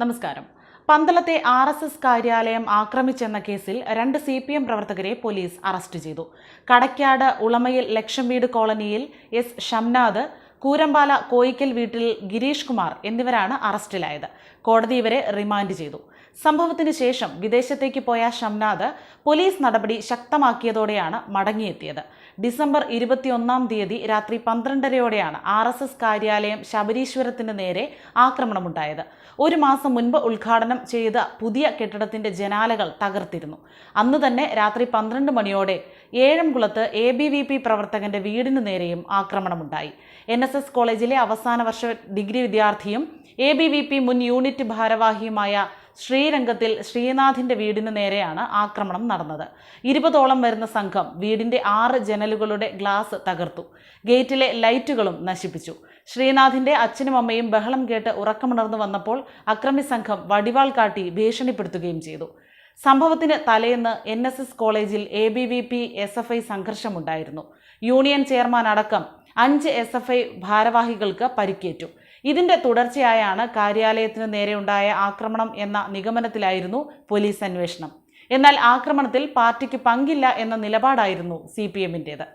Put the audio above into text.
നമസ്കാരം. പന്തളത്തെ R S S കാര്യാലയം ആക്രമിച്ചെന്ന കേസിൽ രണ്ട് സി പി എം പ്രവർത്തകരെ പോലീസ് അറസ്റ്റ് ചെയ്തു. കടക്കാട് ഉളമയിൽ ലക്ഷം വീട് കോളനിയിൽ എസ് ഷംനാദ് കൂരമ്പാല കോയിക്കൽ വീട്ടിൽ ഗിരീഷ് കുമാർ എന്നിവരാണ് അറസ്റ്റിലായത്. കോടതി ഇവരെ റിമാൻഡ് ചെയ്തു. സംഭവത്തിന് ശേഷം വിദേശത്തേക്ക് പോയ ഷംനാദ് പോലീസ് നടപടി ശക്തമാക്കിയതോടെയാണ് മടങ്ങിയെത്തിയത്. ഡിസംബർ ഇരുപത്തിയൊന്നാം തീയതി രാത്രി പന്ത്രണ്ടരയോടെയാണ് ആർ എസ് എസ് കാര്യാലയം ശബരീശ്വരത്തിന് നേരെ ആക്രമണമുണ്ടായത്. ഒരു മാസം മുൻപ് ഉദ്ഘാടനം ചെയ്ത പുതിയ കെട്ടിടത്തിന്റെ ജനാലകൾ തകർത്തിരുന്നു. അന്ന് തന്നെ രാത്രി പന്ത്രണ്ട് മണിയോടെ ഏഴംകുളത്ത് എ ബി വി പി പ്രവർത്തകന്റെ വീടിനു നേരെയും ആക്രമണമുണ്ടായി. എൻ എസ് എസ് കോളേജിലെ അവസാന വർഷ ഡിഗ്രി വിദ്യാർത്ഥിയും എ ബി വി പി മുൻ യൂണിറ്റ് ഭാരവാഹിയുമായ ശ്രീരംഗത്തിൽ ശ്രീനാഥിന്റെ വീടിന് നേരെയാണ് ആക്രമണം നടന്നത്. ഇരുപതോളം വരുന്ന സംഘം വീടിന്റെ ആറ് ജനലുകളുടെ ഗ്ലാസ് തകർത്തു. ഗേറ്റിലെ ലൈറ്റുകളും നശിപ്പിച്ചു. ശ്രീനാഥിന്റെ അച്ഛനും അമ്മയും ബഹളം കേട്ട് ഉറക്കമുണർന്നു വന്നപ്പോൾ അക്രമി സംഘം വടിവാൾ കാട്ടി ഭീഷണിപ്പെടുത്തുകയും ചെയ്തു. സംഭവത്തിന് തലേന്ന് എൻ എസ് എസ് കോളേജിൽ A B V P S F I സംഘർഷമുണ്ടായിരുന്നു. Union chairman അടക്കം അഞ്ച് എസ് എഫ് ഐ ഭാരവാഹികൾക്ക് പരിക്കേറ്റു. ഇതിന്റെ തുടർച്ചയായാണ് കാര്യാലയത്തിനു നേരെയുണ്ടായ ആക്രമണം എന്ന നിഗമനത്തിലായിരുന്നു പോലീസ് അന്വേഷണം. എന്നാൽ ആക്രമണത്തിൽ പാർട്ടിക്ക് പങ്കില്ല എന്ന നിലപാടായിരുന്നു സി പി എമ്മിന്റേത്